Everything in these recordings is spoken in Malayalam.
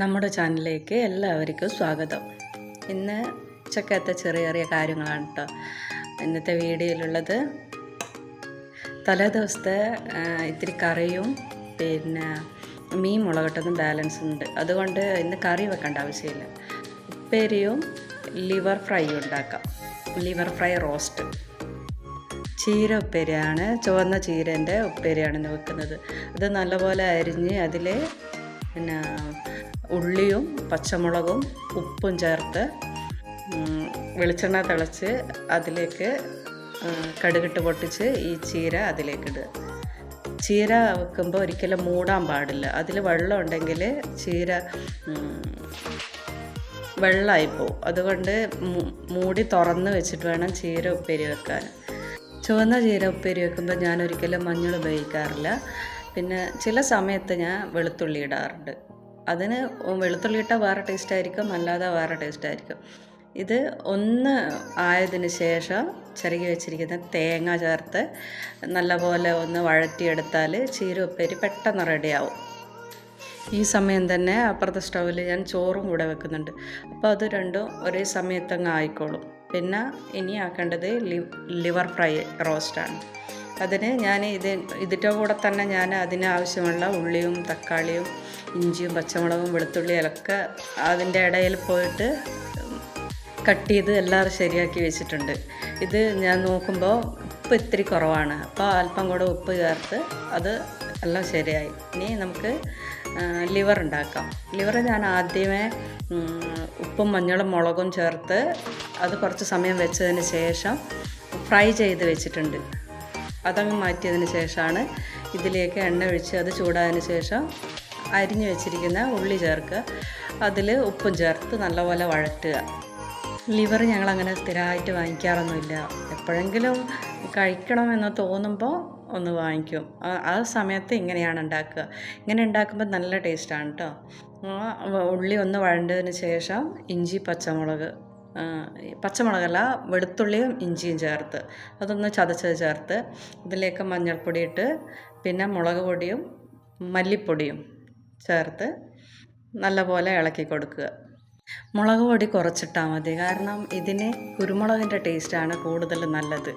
നമ്മുടെ ചാനലിലേക്ക് എല്ലാവർക്കും സ്വാഗതം. ഇന്ന് ഉച്ചക്കത്തെ ചെറിയ ചെറിയ കാര്യങ്ങളാണ് കേട്ടോ ഇന്നത്തെ വീഡിയോയിലുള്ളത് തലേ ദിവസത്തെ ഇത്തിരി കറിയും പിന്നെ മീൻ മുളകട്ടതും ബാലൻസ് ഉണ്ട്. അതുകൊണ്ട് ഇന്ന് കറി വെക്കേണ്ട ആവശ്യമില്ല. ഉപ്പേരിയും ലിവർ ഫ്രൈ ഉണ്ടാക്കാം. Liver fry roast. ചീര ഉപ്പേരിയാണ് ചുവന്ന ചീരന്റെ ഉപ്പേരിയാണ് വെക്കുന്നത്. അത് നല്ലപോലെ അരിഞ്ഞ് അതിൽ പിന്നെ ഉള്ളിയും പച്ചമുളകും ഉപ്പും ചേർത്ത് വെളിച്ചെണ്ണ തിളച്ച് അതിലേക്ക് കടുകിട്ട് പൊട്ടിച്ച് ഈ ചീര അതിലേക്കിടുക. ചീര വെക്കുമ്പോൾ ഒരിക്കലും മൂടാൻ പാടില്ല. അതിൽ വെള്ളം ഉണ്ടെങ്കിൽ ചീര വെള്ളമായിപ്പോവും വെള്ളമായി പോവും. അതുകൊണ്ട് മൂടി തുറന്ന് വെച്ചിട്ട് വേണം ചീര ഉപ്പേരി വെക്കാൻ. ചുവന്ന ചീര ഉപ്പേരി വെക്കുമ്പോൾ ഞാൻ ഒരിക്കലും മഞ്ഞൾ ഉപയോഗിക്കാറില്ല. പിന്നെ ചില സമയത്ത് ഞാൻ വെളുത്തുള്ളി ഇടാറുണ്ട്. അതിന് വെളുത്തുള്ളി ഇട്ടാൽ വേറെ ടേസ്റ്റ് ആയിരിക്കും അല്ലാതെ വേറെ ടേസ്റ്റ് ആയിരിക്കും. ഇത് ഒന്ന് ആയതിന് ശേഷം ചെറുകി വെച്ചിരിക്കുന്ന തേങ്ങ ചേർത്ത് നല്ലപോലെ ഒന്ന് വഴറ്റിയെടുത്താൽ ചീര ഉപ്പേരി പെട്ടെന്ന് റെഡിയാവും ഈ സമയം തന്നെ അപ്പുറത്തെ സ്റ്റൗവിൽ ഞാൻ ചോറും കൂടെ വെക്കുന്നുണ്ട്. അപ്പോൾ അത് രണ്ടും ഒരേ സമയത്തങ്ങ് ആയിക്കോളും. പിന്നെ ഇനി ആക്കേണ്ടത് ലിവർ ഫ്രൈ റോസ്റ്റാണ് അതിന് ഞാൻ ഇത് ഇതിന്റെ കൂടെ തന്നെ ഞാൻ അതിനാവശ്യമുള്ള ഉള്ളിയും തക്കാളിയും ഇഞ്ചിയും പച്ചമുളകും വെളുത്തുള്ളിയും ഒക്കെ അതിന്റെ ഇടയിൽ പോയിട്ട് കട്ട് ചെയ്ത് എല്ലാം ശരിയാക്കി വെച്ചിട്ടുണ്ട്. ഇത് ഞാൻ നോക്കുമ്പോൾ ഉപ്പ് ഇത്തിരി കുറവാണ്. അപ്പോൾ അല്പം കൂടെ ഉപ്പ് ചേർത്ത് അത് എല്ലാം ശരിയായി. ഇനി നമുക്ക് ലിവർ ഉണ്ടാക്കാം. ലിവർ ഞാൻ ആദ്യമേ ഉപ്പും മഞ്ഞളും മുളകും ചേർത്ത് അത് കുറച്ച് സമയം വെച്ചതിന് ശേഷം ഫ്രൈ ചെയ്ത് വെച്ചിട്ടുണ്ട്. അതങ്ങ് മാറ്റിയതിന് ശേഷമാണ് ഇതിലേക്ക് എണ്ണ ഒഴിച്ച് അത് ചൂടായതിന് ശേഷം അരിഞ്ഞു വെച്ചിരിക്കുന്ന ഉള്ളി ചേർക്കുക. അതിൽ ഉപ്പും ചേർത്ത് നല്ലപോലെ വഴറ്റുക. ലിവർ ഞങ്ങൾ അങ്ങനെ സ്ഥിരമായിട്ട് വാങ്ങിക്കാറൊന്നുമില്ല. എപ്പോഴെങ്കിലും കഴിക്കണമെന്ന് തോന്നുമ്പോൾ ഒന്ന് വാങ്ങിക്കും. ആ- സമയത്ത് ഇങ്ങനെയാണ് ഉണ്ടാക്കുക. ഇങ്ങനെ ഉണ്ടാക്കുമ്പോൾ നല്ല ടേസ്റ്റാണ് കേട്ടോ. ഉള്ളി ഒന്ന് വഴണ്ടതിന് ശേഷം ഇഞ്ചി പച്ചമുളക് പച്ചമുളകല്ല വെളുത്തുള്ളിയും ഇഞ്ചിയും ചേർത്ത്. അതൊന്ന് ചതച്ചത് ചേർത്ത് ഇതിലേക്ക് മഞ്ഞൾപ്പൊടി ഇട്ട് പിന്നെ മുളക് പൊടിയും മല്ലിപ്പൊടിയും ചേർത്ത് നല്ലപോലെ ഇളക്കി കൊടുക്കുക. മുളക് പൊടി കുറച്ചിട്ടാൽ മതി കാരണം ഇതിന് കുരുമുളകിന്റെ ടേസ്റ്റാണ് കൂടുതൽ നല്ലത്.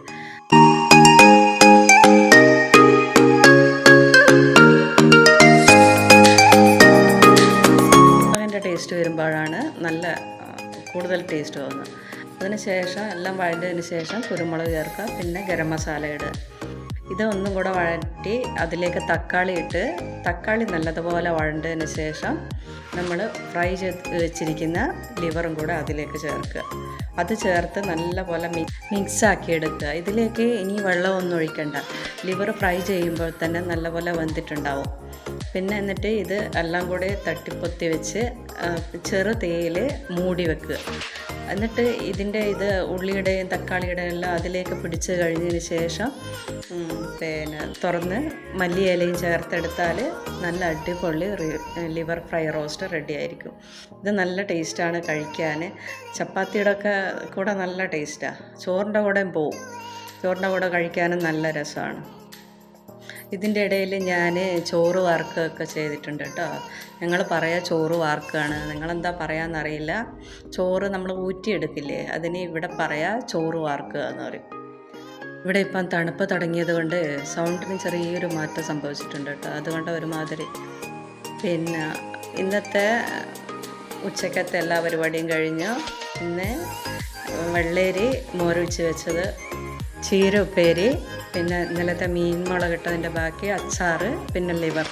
ടേസ്റ്റ് വരുമ്പോഴാണ് നല്ല കൂടുതൽ ടേസ്റ്റ് തോന്നും അതിന് ശേഷം എല്ലാം വഴണ്ടതിന് ശേഷം കുരുമുളക് ചേർക്കുക പിന്നെ ഗരം മസാല ഇടുക. ഇത് ഒന്നും കൂടെ വഴറ്റി അതിലേക്ക് തക്കാളി ഇട്ട് തക്കാളി നല്ലതുപോലെ വഴണ്ടതിന് ശേഷം നമ്മൾ ഫ്രൈ ചെയ്ത് വെച്ചിരിക്കുന്ന ലിവറും കൂടെ അതിലേക്ക് ചേർക്കുക. അത് ചേർത്ത് നല്ലപോലെ മിക്സ് ആക്കി എടുക്കുക. ഇതിലേക്ക് ഇനി വെള്ളമൊന്നും ഒഴിക്കണ്ട. ലിവർ ഫ്രൈ ചെയ്യുമ്പോൾ തന്നെ നല്ലപോലെ വെന്തിട്ടുണ്ടാവും. പിന്നെ എന്നിട്ട് ഇത് എല്ലാം കൂടെ തട്ടിപ്പൊത്തി വെച്ച് ചെറു തീയിൽ മൂടി വെക്കുക. എന്നിട്ട് ഇതിന്റെ ഇത് ഉള്ളിയുടെയും തക്കാളിയുടെയും എല്ലാം അതിലേക്ക് പിടിച്ച് കഴിഞ്ഞതിന് ശേഷം പിന്നെ തുറന്ന് മല്ലിയിലയും ചേർത്തെടുത്താൽ നല്ല അടിപൊളി ലിവർ ഫ്രൈ റോസ്റ്റ് റെഡി ആയിരിക്കും. ഇത് നല്ല ടേസ്റ്റാണ് കഴിക്കാൻ ചപ്പാത്തിയുടെ ഒക്കെ കൂടെ നല്ല ടേസ്റ്റാണ് ചോറിന്റെ കൂടെയും പോവും. ചോറിന്റെ കൂടെ കഴിക്കാനും നല്ല രസമാണ്. ഇതിന്റെ ഇടയിൽ ഞാൻ ചോറ് വാർക്കുകയൊക്കെ ചെയ്തിട്ടുണ്ട് കേട്ടോ. ഞങ്ങൾ പറയാ ചോറ് വാർക്കുകയാണ്. നിങ്ങളെന്താ പറയാമെന്നറിയില്ല ചോറ് നമ്മൾ ഊറ്റിയെടുക്കില്ലേ അതിന് ഇവിടെ പറയാ ചോറ് വാർക്കുക എന്ന് പറയും. ഇവിടെ ഇപ്പം തണുപ്പ് തുടങ്ങിയത് കൊണ്ട് സൗണ്ടിന് ചെറിയൊരു മാറ്റം സംഭവിച്ചിട്ടുണ്ട് കേട്ടോ. അതുകൊണ്ട് ഒരുമാതിരി പിന്നെ ഇന്നത്തെ ഉച്ചക്കത്തെ എല്ലാ പരിപാടിയും കഴിഞ്ഞു. ഇന്ന് വെള്ളേരി മോരൊഴിച്ച് വെച്ചത് ചീര ഉപ്പേരി പിന്നെ ഇന്നലത്തെ മീൻ മുളകിട്ടതിന്റെ ബാക്കി അച്ചാറ് പിന്നെ ലിവർ.